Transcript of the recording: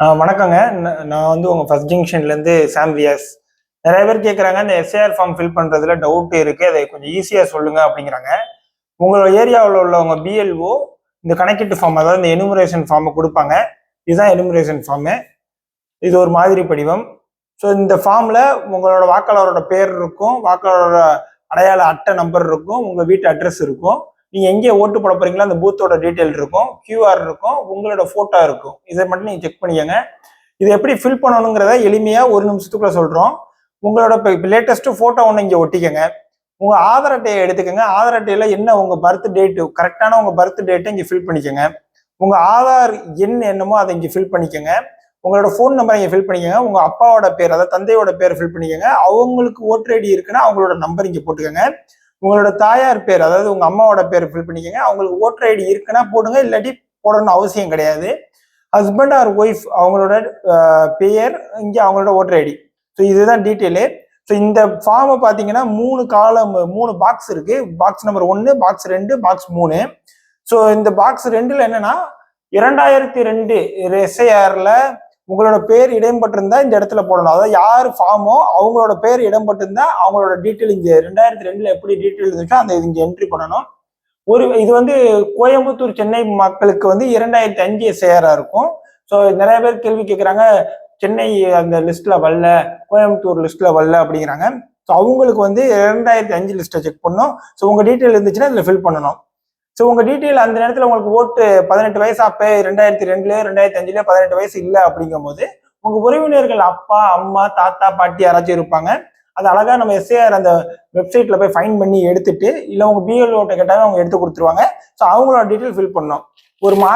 ஆ, வணக்கங்க. நான் வந்து உங்க ஃபர்ஸ்ட் ஜங்ஷன்லேருந்து சாம் வியாஸ் நிறைய பேர் கேட்குறாங்க இந்த எஸ்ஏஆர் ஃபார்ம் ஃபில் பண்றதுல டவுட் இருக்கு அதை கொஞ்சம் ஈஸியா சொல்லுங்க அப்படிங்கிறாங்க. உங்களோட ஏரியாவில் உள்ளவங்க பிஎல்ஓ இந்த கணக்கீட்டு ஃபார்ம் அதாவது இந்த எனுமரேஷன் ஃபார்மை கொடுப்பாங்க. இதுதான் எனுமரேஷன் ஃபார்மு இது ஒரு மாதிரி படிவம். ஸோ இந்த ஃபார்மில் உங்களோட வாக்காளரோட பேர் இருக்கும் வாக்காளரோட அடையாள அட்டை நம்பர் இருக்கும் உங்கள் வீட்டு அட்ரஸ் இருக்கும். நீங்கள் எங்கே ஓட்டு போட போறீங்களோ அந்த பூத்தோட டீட்டெயில் இருக்கும் கியூஆர் இருக்கும் உங்களோட ஃபோட்டோ இருக்கும். இதை மட்டும் நீங்கள் செக் பண்ணிக்கோங்க. இது எப்படி ஃபில் பண்ணணுங்கிறத எளிமையாக ஒரு நிமிஷத்துக்குள்ள சொல்கிறோம் உங்களோட இப்போ லேட்டஸ்ட்டு ஃபோட்டோ ஒன்று இங்கே ஒட்டிக்கோங்க. உங்கள் ஆதார் அட்டையை எடுத்துக்கங்க. ஆதார் அட்டையில் என்ன உங்கள் பர்த் டேட்டு கரெக்டான உங்கள் பர்த் டேட்டை இங்கே ஃபில் பண்ணிக்கோங்க. உங்கள் ஆதார் எண் என்னமோ அதை இங்கே ஃபில் பண்ணிக்கோங்க. உங்களோட ஃபோன் நம்பரை இங்கே ஃபில் பண்ணிக்கோங்க. உங்கள் அப்பாவோட பேர் அதாவது தந்தையோட பேர் ஃபில் பண்ணிக்கோங்க. அவங்களுக்கு ஓட்டர் ஐடி இருக்குன்னா அவங்களோட நம்பர் இங்கே போட்டுக்கோங்க. உங்களோட தாயார் பேர் அதாவது உங்க அம்மாவோட பேர் ஃபில் பண்ணிக்கோங்க. அவங்களுக்கு ஓட்டர் ஐடி இருக்குன்னா போடுங்க இல்லாட்டி போடணும்னு அவசியம் கிடையாது. ஹஸ்பண்ட் ஆர் ஒய்ஃப் அவங்களோட பெயர் இங்கே அவங்களோட ஓட்டர் ஐடி ஸோ இதுதான் டீட்டெயிலு ஸோ இந்த ஃபார்மை பார்த்தீங்கன்னா மூணு காலம் மூணு பாக்ஸ் இருக்கு. பாக்ஸ் நம்பர் ஒன்று பாக்ஸ் ரெண்டு பாக்ஸ் மூணு. ஸோ இந்த பாக்ஸ் ரெண்டுல என்னன்னா இரண்டாயிரத்தி ரெண்டு எஸ்ஐஆர்ல உங்களோட பேர் இடம்பட்டிருந்தா இந்த இடத்துல போடணும். அதாவது யார் ஃபார்மோ அவங்களோட பேர் இடம்பட்டிருந்தா அவங்களோட டீட்டெயில் இங்கே ரெண்டாயிரத்தி ரெண்டுல எப்படி டீட்டெயில் இருந்துச்சோ அந்த இது இங்கே என்ட்ரி பண்ணணும். ஒரு இது வந்து கோயம்புத்தூர் சென்னை மக்களுக்கு வந்து இரண்டாயிரத்தி அஞ்சு சேராக இருக்கும். ஸோ நிறைய பேர் கேள்வி கேட்குறாங்க சென்னை அந்த லிஸ்ட்ல வரல கோயம்புத்தூர் லிஸ்ட்ல வரல அப்படிங்கிறாங்க. ஸோ அவங்களுக்கு வந்து இரண்டாயிரத்தி அஞ்சு லிஸ்ட்டை செக் பண்ணணும். ஸோ உங்கள் டீட்டெயில் இருந்துச்சுன்னா இதில் ஃபில் பண்ணணும். ஸோ உங்கள் டீட்டெயில் அந்த நேரத்தில் உங்களுக்கு ஓட்டு பதினெட்டு வயசு அப்போ ரெண்டாயிரத்தி ரெண்டுலேயோ ரெண்டாயிரத்தி அஞ்சுலேயோ பதினெட்டு வயசு இல்லை அப்படிங்கும்போது உங்கள் உறவினர்கள் அப்பா அம்மா தாத்தா பாட்டி யாராச்சும் இருப்பாங்க அது அழகாக நம்ம எஸ்ஏஆர் அந்த வெப்சைட்டில் போய் ஃபைன் பண்ணி எடுத்துட்டு இல்லை உங்கள் பிஎல்ஓட்ட கேட்டாலும் அவங்க எடுத்து கொடுத்துருவாங்க. ஸோ அவங்களோட டீட்டெயில் ஃபில் பண்ணோம் ஒரு மா